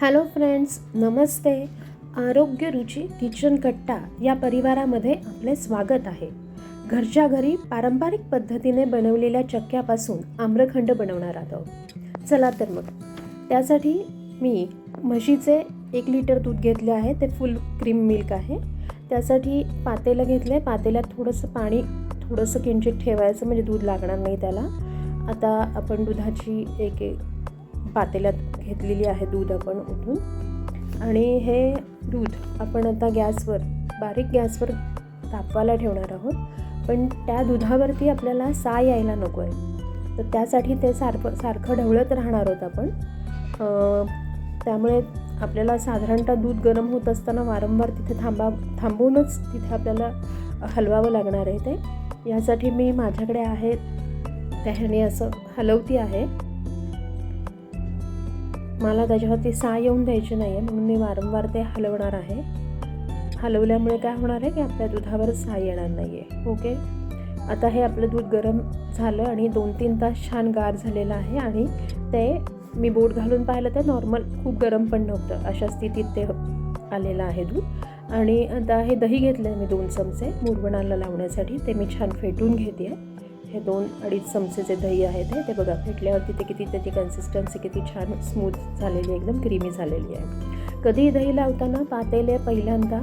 Hello friends नमस्ते. आरोग्य रुची kitchen कट्टा या परिवारामध्ये आपले स्वागत आहे. घरच्या घरी पारंपरिक पद्धतीने बनवलेल्या चक्क्यापासून आम्रखंड बनवणार आहोत. चला तर मग. त्यासाठी मी म्हशीचे एक लिटर दूध घेतले आहे ते फुल क्रीम मिल्क आहे. त्यासाठी पातेलं घेतलं आहे पातेल्यात थोडंसं पाणी थोडंसं किंचित ठेवायचं म्हणजे दूध लागणार नाही त्याला. आता आपण दुधाची एक एक पातेल्यात घेतलेली आहे दूध आपण उठून. आणि हे दूध आपण आता गॅसवर बारीक गॅसवर तापवायला ठेवणार आहोत. पण त्या दुधावरती आपल्याला सा यायला नको आहे. तर त्यासाठी ते सारखं सारखं ढवळत राहणार आहोत आपण. त्यामुळे आपल्याला साधारणतः दूध गरम होत असताना वारंवार तिथे थांबा थांबवूनच तिथे आपल्याला हलवावं लागणार आहे ते. यासाठी मी माझ्याकडे आहे त्या ह्याने असं हलवती आहे. मला त्याच्यावरती सा येऊन द्यायची नाही आहे म्हणून मी वारंवार ते हलवणार आहे. हलवल्यामुळे काय होणार आहे की आपल्या दुधावर सा येणार नाही आहे ओके? आता हे आपलं दूध गरम झालं आणि दोन तीन तास छान गार झालेलं आहे आणि ते मी बोट घालून पाहिलं तर नॉर्मल खूप गरम पण नव्हतं अशा स्थितीत ते आलेलं आहे दूध. आणि आता हे दही घेतलं आहे मी दोन चमचे मुरवणाला लावण्यासाठी ते मी छान फेटून घेते आहे हे दोन अडीच चमचेचे दही आहे ते ते बघा फेटल्यावरती ते किती त्याची कन्सिस्टन्सी किती छान स्मूथ झालेली आहे एकदम क्रीमी झालेली आहे. कधी दही लावताना पातेले पहिल्यांदा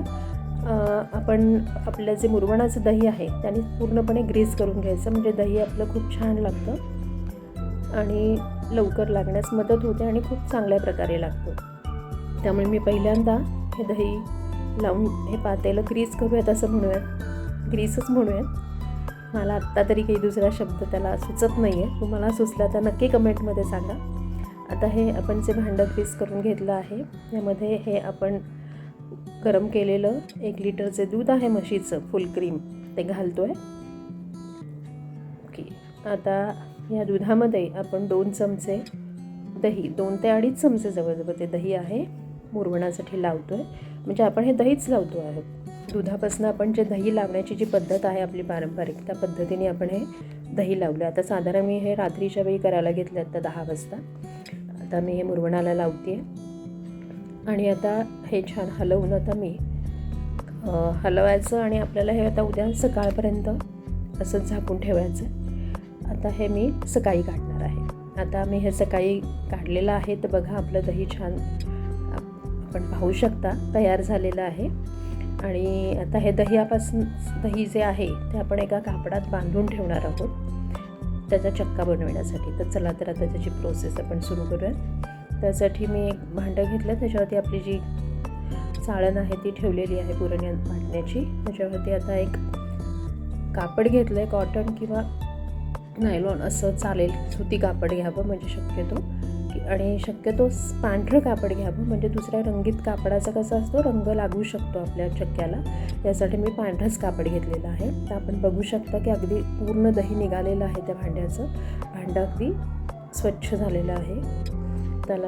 आपण आपलं जे मुरवणाचं दही आहे त्याने पूर्णपणे ग्रीस करून घ्यायचं म्हणजे दही आपलं खूप छान लागतं आणि लवकर लागण्यास मदत होते आणि खूप चांगल्या प्रकारे लागतो. त्यामुळे मी पहिल्यांदा हे दही लावून हे पातेलं ग्रीस करूयात असं म्हणूयात ग्रीसच म्हणूयात. मला आत्ता तरी काही दुसरा शब्द त्याला सुचत नाही आहे तुम्हाला सुचला तर नक्की कमेंटमध्ये सांगा. आता हे आपण जे भांडं ग्रीस करून घेतलं आहे यामध्ये हे आपण गरम केलेलं एक लिटरचे दूध आहे म्हशीचं फुल क्रीम ते घालतो आहे ओके आता या दुधामध्ये आपण दोन चमचे दही दोन ते अडीच चमचे जवळजवळ ते दही आहे. मुरवण्यासाठी लावतो आहे म्हणजे आपण हे दहीच लावतो आहोत. दुधापासून आपण जे दही लावण्याची जी पद्धत आहे आपली पारंपरिक त्या पद्धतीने आपण हे दही लावलं. आता साधारण मी हे रात्रीच्या वेळी करायला घेतलं आता दहा वाजता. आता मी हे मुरवणाला लावते आणि आता हे छान हलवून आता मी हलवायचं आणि आपल्याला हे आता उद्या सकाळपर्यंत असंच झाकून ठेवायचं. आता हे मी सकाळी काढणार आहे. आता मी हे सकाळी काढलेलं आहे तर बघा आपलं दही छान आपण पाहू शकता तयार झालेलं आहे. आणि आता हे दह्यापासून दही जे आहे ते आपण एका कापडात बांधून ठेवणार आहोत. त्याचा चक्का बनवण्यासाठी. तर चला तर आता त्याची प्रोसेस आपण सुरू करूया त्यासाठी मी एक भांडं घेतलं. त्याच्यावरती आपली जी चाळण आहे ती ठेवलेली आहे पुरण भांडण्याची त्याच्यावरती आता एक कापड घेतलं आहे कॉटन किंवा नायलॉन असं चालेल. सुती कापड घ्यावं म्हणजे शक्यतो. आणि शक्यतो पांढरं कापड घ्यावं. म्हणजे दुसऱ्या रंगीत कापडाचा कसा असतो रंग लागू शकतो आपल्या चक्क्याला यासाठी मी पांढरंच कापड घेतलेलं आहे. तर आपण बघू शकता की अगदी पूर्ण दही निघालेलं आहे त्या भांड्याचं. भांडं अगदी स्वच्छ झालेलं आहे. त्याला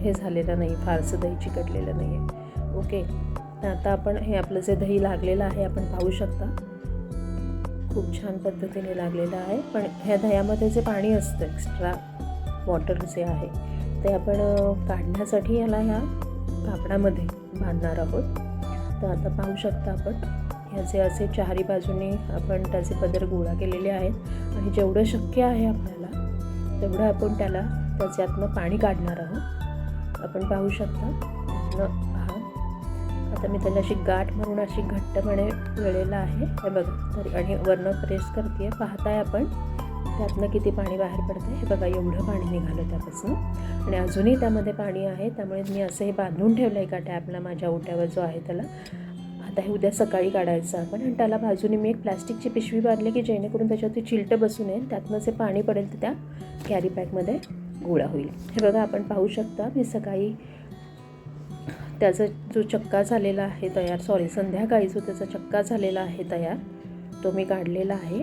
हे झालेलं नाही फारसं दही चिकटलेलं नाही आहे. ओके. तर आता आपण हे आपलं जे दही लागलेलं आहे आपण पाहू शकता. खूप छान पद्धतीने लागलेलं आहे. पण ह्या दह्यामध्ये जे पाणी असतं एक्स्ट्रा वॉटर जे आहे ते आपण काढण्यासाठी याला ह्या कापडामध्ये बांधणार आहोत. तर आता पाहू शकता आपण ह्याचे असे चारी बाजूने आपण त्याचे पदर गोळा केलेले आहेत आणि जेवढं शक्य आहे आपल्याला तेवढं आपण त्याला त्याच्यातनं पाणी काढणार आहोत. आपण पाहू शकता हा आता मी त्याला अशी गाठ म्हणून अशी घट्टपणे वेळेला आहे. हे बघा तरी आणि वरनं प्रेस करते पाहताय आपण? त्यातनं किती पाणी बाहेर पडतं हे बघा एवढं पाणी निघालं त्यापासून. आणि अजूनही त्यामध्ये पाणी आहे त्यामुळे मी असं हे बांधून ठेवलं आहे का टॅपला माझ्या ओट्यावर जो आहे त्याला. आता हे उद्या सकाळी काढायचं आपण आणि त्याला बाजूने मी एक प्लास्टिकची पिशवी बांधली की जेणेकरून त्याच्यावरती चिलटं बसू नये त्यातनं जे पाणी पडेल तर त्या कॅरी पॅकमध्ये गोळा होईल. हे बघा आपण पाहू शकता मी सकाळी त्याचा जो चक्का झालेला आहे तयार सॉरी संध्याकाळी जो त्याचा चक्का झालेला आहे तयार तो मी काढलेला आहे.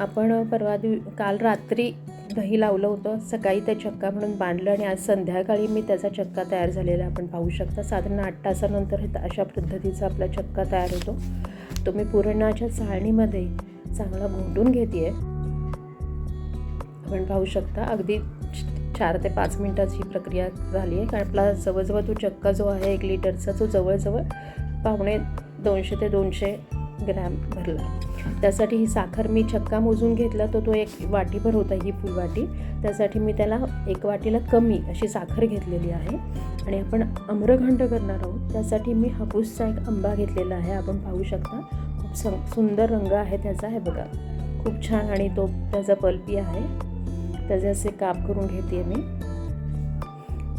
आपण परवा दिव काल रात्री दही लावलं होतं सकाळी ते चक्का म्हणून बांधलं आणि आज संध्याकाळी मी त्याचा चक्का तयार झालेला आपण पाहू शकता साधारण आठ तासानंतर हे अशा पद्धतीचा आपला चक्का तयार होतो. तो मी पुरणाच्या चाळणीमध्ये चांगला घोटून घेते आपण पाहू शकता अगदी चार ते पाच मिनटाची प्रक्रिया झाली आहे कारण आपला जवळजवळ तो चक्का जो आहे एक लिटरचा तो जवळजवळ पावणे दोनशे ते दोनशे ग्रॅम भरला. त्यासाठी ही साखर मी छक्का मोजून घेतला तर तो एक वाटीभर होता ही फुलवाटी. त्यासाठी मी त्याला एक वाटीला कमी अशी साखर घेतलेली आहे. आणि आपण आम्रखंड करणार आहोत. त्यासाठी मी हापूसचा एक आंबा घेतलेला आहे. आपण पाहू शकता. खूप स सुंदर रंग आहे त्याचा. हे बघा. खूप छान आणि तो त्याचा पल्पी आहे. त्याचे असे काप करून घेते मी.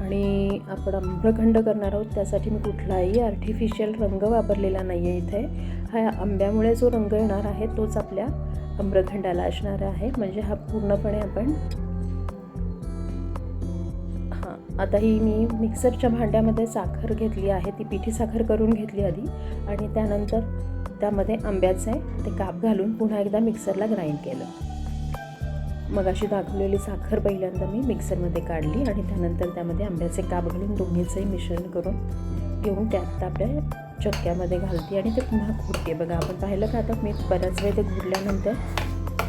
आणि आपण आम्रखंड करणार आहोत त्यासाठी मी कुठलाही आर्टिफिशियल रंग वापरलेला नाही आहे इथे. हा आंब्यामुळे जो रंग येणार आहे तोच आपल्या आम्रखंडाला असणार आहे. म्हणजे हा पूर्णपणे आपण हां आता ही मी मिक्सरच्या भांड्यामध्ये साखर घेतली आहे. ती पिठी साखर करून घेतली आधी. आणि त्यानंतर त्यामध्ये आंब्याचे ते काप घालून पुन्हा एकदा मिक्सरला ग्राइंड केलं. मग अशी दाखवलेली साखर पहिल्यांदा मी मिक्सरमध्ये काढली आणि त्यानंतर त्यामध्ये आंब्याचे काप घालून दोन्हीचंही मिश्रण करून घेऊन त्यात आपल्या चक्क्यामध्ये घालते आणि ते पुन्हा घुटते. बघा आपण पाहिलं का आता मी बऱ्याच वेळ ते घुटल्यानंतर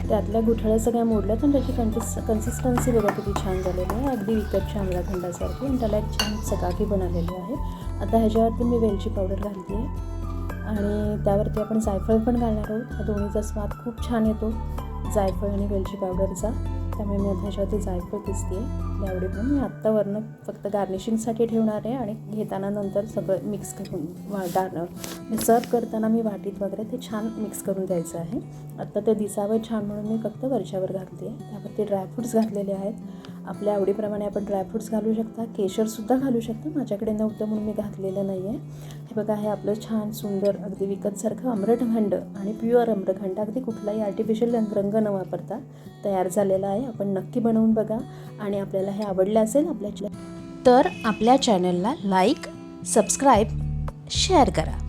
त्यातल्या गुठळ्या सगळ्या मोडल्या तर त्याची कन्सिस कन्सिस्टन्सी बघा किती छान झालेली आहे. अगदी विकतच्या आम्रखंडासारखी आणि त्याला एक छान चकाकी बनवलेली आहे. आता ह्याच्यावरती मी वेलची पावडर घालते आहे आणि त्यावरती आपण जायफळ पण घालणार आहोत. दोन्हीचा स्वाद खूप छान येतो. जायफळ आणि वेलची पावडरचा त्यामुळे मी आता ह्याच्यावरती जायफळ पिसते. आहे यावेळी पण मी आत्ता वरनं फक्त गार्निशिंगसाठी ठेवणार आहे आणि घेताना नंतर सगळं मिक्स करून वा डान म्हणजे सर्व करताना मी वाटीत वगैरे ते छान मिक्स करून द्यायचं आहे. आत्ता ते दिसावं छान म्हणून मी फक्त वरच्यावर घालते. त्यावरती ड्रायफ्रूट्स घातलेले आहेत. आपल्या आवडीप्रमाणे आपण ड्रायफ्रूट्स घालू शकता. केशरसुद्धा घालू शकता. माझ्याकडे नव्हतं म्हणून मी घातलेलं नाही आहे हे बघा हे आपलं छान सुंदर अगदी विकतसारखं आम्रखंड आणि प्युअर आम्रखंड अगदी कुठलाही आर्टिफिशियल रंग रंग न वापरता तयार झालेला आहे. आपण नक्की बनवून बघा. आणि आपल्याला हे आवडलं असेल आपल्या तर आपल्या चॅनलला लाईक सबस्क्राईब शेअर करा.